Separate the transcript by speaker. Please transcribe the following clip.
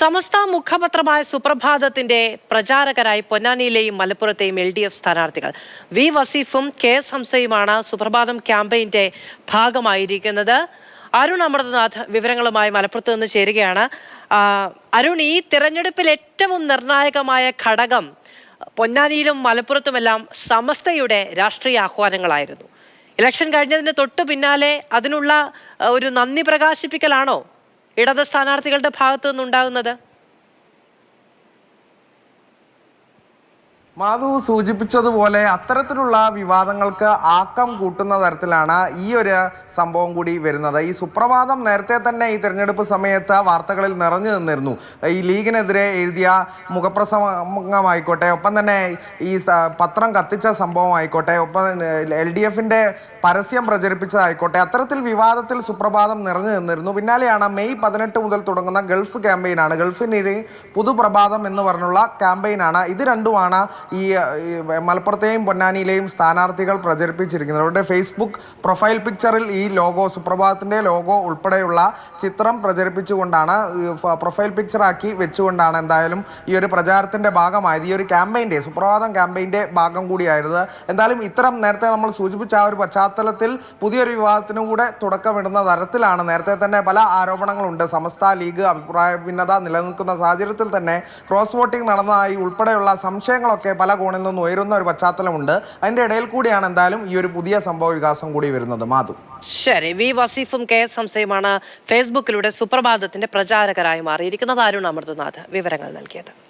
Speaker 1: സമസ്ത മുഖപത്രമായ സുപ്രഭാതത്തിന്റെ പ്രചാരകരായി പൊന്നാനിയിലെയും മലപ്പുറത്തെയും എൽ ഡി എഫ് സ്ഥാനാർത്ഥികൾ. വി. വസീഫും കെ. എസ്. ഹംസയുമാണ് സുപ്രഭാതം ക്യാമ്പയിന്റെ ഭാഗമായിരിക്കുന്നത്. അരുൺ അമൃതനാഥ് വിവരങ്ങളുമായി മലപ്പുറത്ത് നിന്ന് ചേരുകയാണ്. അരുൺ ഈ തിരഞ്ഞെടുപ്പിൽ ഏറ്റവും നിർണായകമായ ഘടകം പൊന്നാനിയിലും മലപ്പുറത്തുമെല്ലാം സമസ്തയുടെ രാഷ്ട്രീയ ആഹ്വാനങ്ങളായിരുന്നു. ഇലക്ഷൻ കഴിഞ്ഞതിന് തൊട്ടു പിന്നാലെ അതിനുള്ള ഒരു നന്ദി പ്രകാശിപ്പിക്കലാണോ? ഇടത് സ്ഥാനാർത്ഥികളുടെ ഭാഗത്തു നിന്നുണ്ടാകുന്നത്
Speaker 2: മാധു സൂചിപ്പിച്ചതുപോലെ അത്തരത്തിലുള്ള വിവാദങ്ങൾക്ക് ആക്കം കൂട്ടുന്ന തരത്തിലാണ് ഈ ഒരു സംഭവം കൂടി വരുന്നത്. ഈ സുപ്രഭാതം നേരത്തെ തന്നെ ഈ തിരഞ്ഞെടുപ്പ് സമയത്ത് വാർത്തകളിൽ നിറഞ്ഞു നിന്നിരുന്നു. ഈ ലീഗിനെതിരെ എഴുതിയ മുഖപ്രസംഗമായിക്കോട്ടെ ഒപ്പം തന്നെ ഈ പത്രം കത്തിച്ച സംഭവം ആയിക്കോട്ടെ ഒപ്പം എൽ ഡി എഫിന്റെ പരസ്യം പ്രചരിപ്പിച്ചതായിക്കോട്ടെ അത്തരത്തിൽ വിവാദത്തിൽ സുപ്രഭാതം നിറഞ്ഞു നിന്നിരുന്നു. പിന്നാലെയാണ് മെയ് പതിനെട്ട് മുതൽ തുടങ്ങുന്ന ഗൾഫ് ക്യാമ്പയിനാണ്. ഗൾഫിനിടെ പുതുപ്രഭാതം എന്ന് പറഞ്ഞുള്ള ക്യാമ്പയിനാണ്. ഇത് രണ്ടുമാണ് ഈ മലപ്പുറത്തെയും പൊന്നാനിയിലെയും സ്ഥാനാർത്ഥികൾ പ്രചരിപ്പിച്ചിരിക്കുന്നത്. അവരുടെ ഫേസ്ബുക്ക് പ്രൊഫൈൽ പിക്ചറിൽ ഈ ലോഗോ സുപ്രഭാതത്തിന്റെ ലോഗോ ഉൾപ്പെടെയുള്ള ചിത്രം പ്രചരിപ്പിച്ചുകൊണ്ടാണ് പ്രൊഫൈൽ പിക്ചറാക്കി വെച്ചുകൊണ്ടാണ് എന്തായാലും ഈ ഒരു പ്രചാരത്തിന്റെ ഭാഗമായത്. ഈ ഒരു ക്യാമ്പയിന്റെ സുപ്രഭാതം ക്യാമ്പയിന്റെ ഭാഗം കൂടിയായിരുന്നത്. എന്തായാലും ഇത്തരം നേരത്തെ നമ്മൾ സൂചിപ്പിച്ച ആ ഒരു പശ്ചാത്തലത്തിൽ പുതിയൊരു വിവാദത്തിനും കൂടെ തുടക്കമിടുന്ന തരത്തിലാണ് നേരത്തെ തന്നെ പല ആരോപണങ്ങളുണ്ട്. സമസ്ത ലീഗ് അഭിപ്രായ ഭിന്നത നിലനിൽക്കുന്ന സാഹചര്യത്തിൽ തന്നെ ക്രോസ് വോട്ടിംഗ് നടന്നതായി ഉൾപ്പെടെയുള്ള സംശയങ്ങളൊക്കെ പല കോണിൽ നിന്നും ഉയരുന്ന ഒരു പശ്ചാത്തലമുണ്ട്. അതിന്റെ ഇടയിൽ കൂടിയാണ് എന്തായാലും ഈ ഒരു പുതിയ സംഭവ വികാസം കൂടി വരുന്നത്. മാധു.
Speaker 1: ശരി വി വസീഫും കെ എസ് ഹംസയുമാണ് ഫേസ്ബുക്കിലൂടെ സുപ്രഭാതത്തിന്റെ പ്രചാരകരായി മാറിയിരിക്കുന്നത്. അരുൺ അമൃതനാഥ് വിവരങ്ങൾ നൽകിയത്.